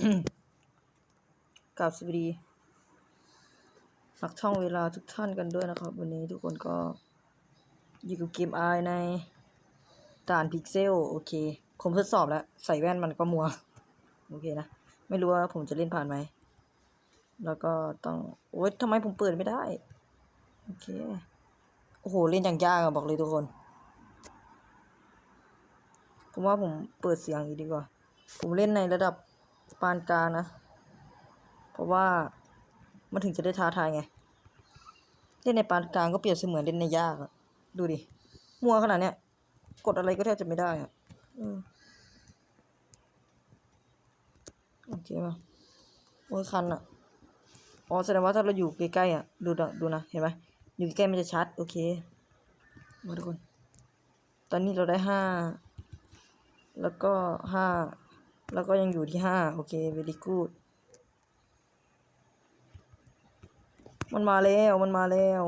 กราบสวัสดีนักท่องเวลาทุกท่านกันด้วยนะครับ วันนี้ทุกคนก็อยู่กับเกมไอในด่านพิกเซลโอเค ผมทดสอบแล้ว ใส่แว่นมันก็มัว โอเคนะ ไม่รู้ว่าผมจะเล่นผ่านไหม แล้วก็ต้อง โอ๊ยทำไมผมเปิดไม่ได้ โอเค โอ้โห เล่นอย่างยากอะบอกเลยทุกคน ผมว่าผมเปิดเสียงอีกดีกว่า ผมเล่นในระดับ ปานกลางนะ เพราะว่ามันถึงจะได้ท้าทายไง เล่นในปานกลางก็เปรียบเสมือนเล่นในยากอะดูดิ มัวขนาดเนี้ย กดอะไรก็แทบจะไม่ได้อะโอเคป่ะโอ้ยคันอะอ๋อแสดงว่าถ้าเราอยู่ใกล้ๆอะดูนะดูนะเห็นไหมอยู่ใกล้มันจะชัด โอเคมาทุกคน ตอนนี้เราได้ห้า แล้วก็ห้า แล้วก็ยังอยู่ที่ห้าโอเค very good มันมาแล้วมันมาแล้ว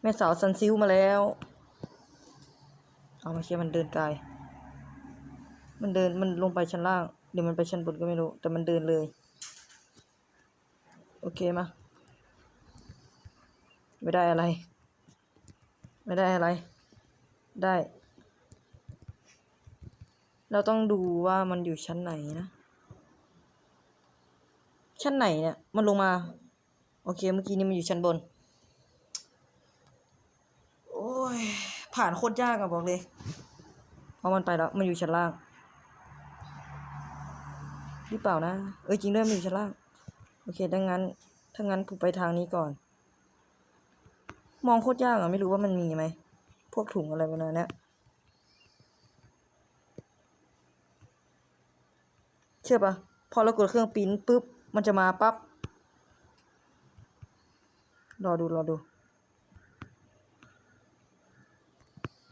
แม่สาวซันซิลมาแล้ว เอามาเชียมันเดินไกลมันเดินมันลงไปชั้นล่างเดี๋ยวมันไปชั้นบนก็ไม่รู้ แต่มันเดินเลย โอเคมาไม่ได้อะไร ไม่ได้อะไร ได้ เราต้องดูว่ามันอยู่ชั้นไหนนะ ชั้นไหนเนี่ย มันลงมา โอเค เมื่อกี้นี้มันอยู่ชั้นบน โอ้ย ผ่านโคตรยากอะบอกเลย เพราะมันไปแล้ว มันอยู่ชั้นล่างหรือเปล่านะ เออจริงด้วยมันอยู่ชั้นล่าง โอเคดังนั้น ถ้างั้นผมไปทางนี้ก่อน มองโคตรยากอะไม่รู้ว่ามันมีไหม พวกถุงอะไรประมาณเนี้ เชื่อปะพอเรากดเครื่องปิ้นปุ๊บ มันจะมาปั๊บ รอดู รอดู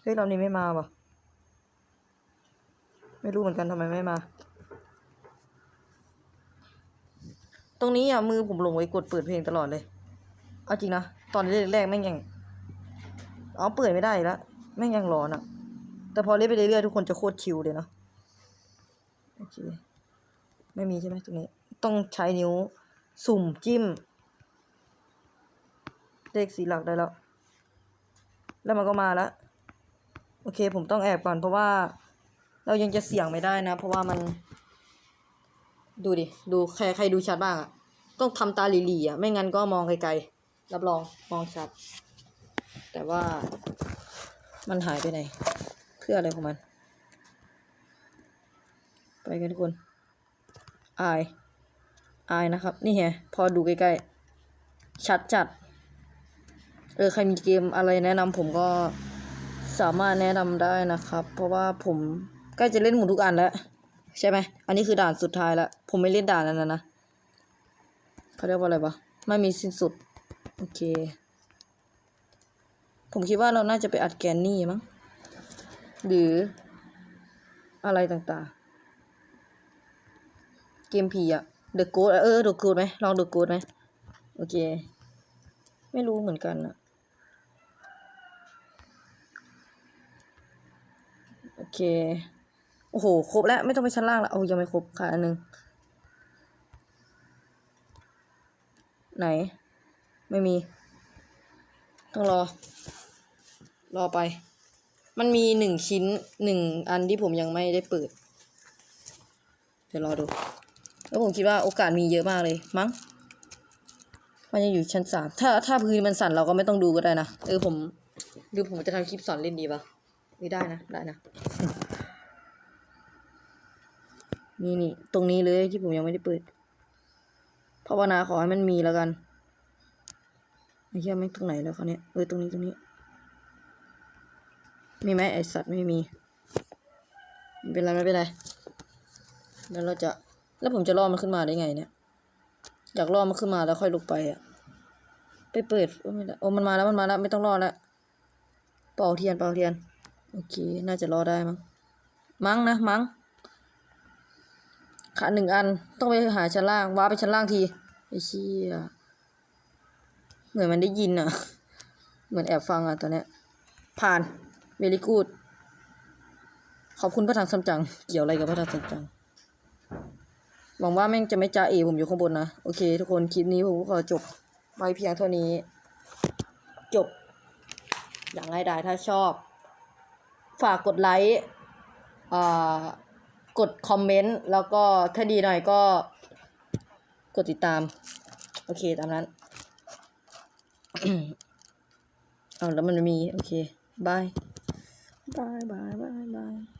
เฮ้ยรอบนี้ไม่มาปะไม่รู้เหมือนกันทำไมไม่มา ตรงนี้อะ มือผมลงไว้กดเปิดเพลงตลอดเลย เอาจริงนะ ตอนแรกๆแม่งยังเอาเปิดไม่ได้แล้วแม่งยังร้อนอะ แต่พอเล่นไปเรื่อยๆทุกคนจะโคตรชิลเลยเนาะโอเค ไม่มีใช่ไหมตรงนี้ ต้องใช้นิ้วสุ่มจิ้ม เลขสีหลักได้แล้ว แล้วมันก็มาแล้ว โอเค ผมต้องแอบก่อนเพราะว่า เรายังจะเสี่ยงไม่ได้นะ เพราะว่ามัน ดูดิ ดูใครใครดูชัดบ้างอะต้องทำตาหลีๆอะไม่งั้นก็มองไกลๆ รับรองมองชัด แต่ว่ามันหายไปไหน เพื่ออะไรของมัน ไปกันทุกคน อายอายนะครับ นี่ไงพอดูใกล้ๆ ชัดจัด เออ ใครมีเกมอะไรแนะนำผมก็สามารถแนะนำได้นะครับ เพราะว่าผมใกล้จะเล่นหมดทุกอันแล้ว ใช่ไหม อันนี้คือด่านสุดท้ายแล้ว ผมไม่เล่นด่านนั้นนะนะเขาเรียกว่าอะไรวะไม่มีสิ้นสุด โอเค ผมคิดว่าเราน่าจะไปอัดแกนนี่มั้งหรืออะไรต่างๆ เกมผีอะเดอะโกดเออเดอะโกดไหมลองเดอะโกดไหมโอเค ไม่รู้เหมือนกันอะโอเค โอ้โห ครบแล้ว ไม่ต้องไปชั้นล่างแล้วเอายังไม่ครบค่ะอันหนึงไหน ไม่มี ต้องรอ รอไป มันมีหนึ่งชิ้นหนึ่งอันที่ผมยังไม่ได้เปิด เดี๋ยวรอดู แล้วผมคิดว่าโอกาสมีเยอะมากเลยมั้ง มันยังอยู่ชั้นสามถ้าถ้าพื้นมันสั่นเราก็ไม่ต้องดูก็ได้นะ เออผมหรือผมจะทำคลิปสอนเล่นดีปะไม่ได้นะ ได้นะ นี่นี่ตรงนี้เลยที่ผมยังไม่ได้เปิดภาวนาขอให้มันมีแล้วกันไอ้เหี้ยไม่ตรงไหนแล้วเขาเนี่ยเออตรงนี้ตรงนี้ มีไหมไอสัตว์ไม่มีไม่เป็นไรไม่เป็นไรแล้วเราจะ แล้วผมจะล่อมันขึ้นมาได้ไงเนี่ย อยากล่อมันขึ้นมาแล้วค่อยลุกไปอะไปเปิดโอ้ไม่ได้โอ้มันมาแล้วมันมาแล้วไม่ต้องรอแล้วเป่าเทียนเป่าเทียน โอเค น่าจะรอได้มั้ง มั้งนะมั้งขาหนึ่งอันต้องไปหาชั้นล่างว้าไปชั้นล่างทีไอ้เชี่ยเหมือนมันได้ยินอะ เหมือนแอบฟังอะตอนเนี้ย ผ่านเวลิกูดขอบคุณพระถังซัมจัง เกี่ยวอะไรกับพระถังซัมจัง หวังว่าแม่งจะไม่จ้าเอผมอยู่ข้างบนนะ โอเค ทุกคนคลิปนี้ผมก็ขอจบไว้เพียงเท่านี้ จบ อย่างไรได้ถ้าชอบ ฝากกดไลค์อ่ากดคอมเมนต์ แล้วก็ถ้าดีหน่อยก็กดติดตาม โอเค ตามนั้นเอาแล้วมันมี โอเคบายบายบายบายบาย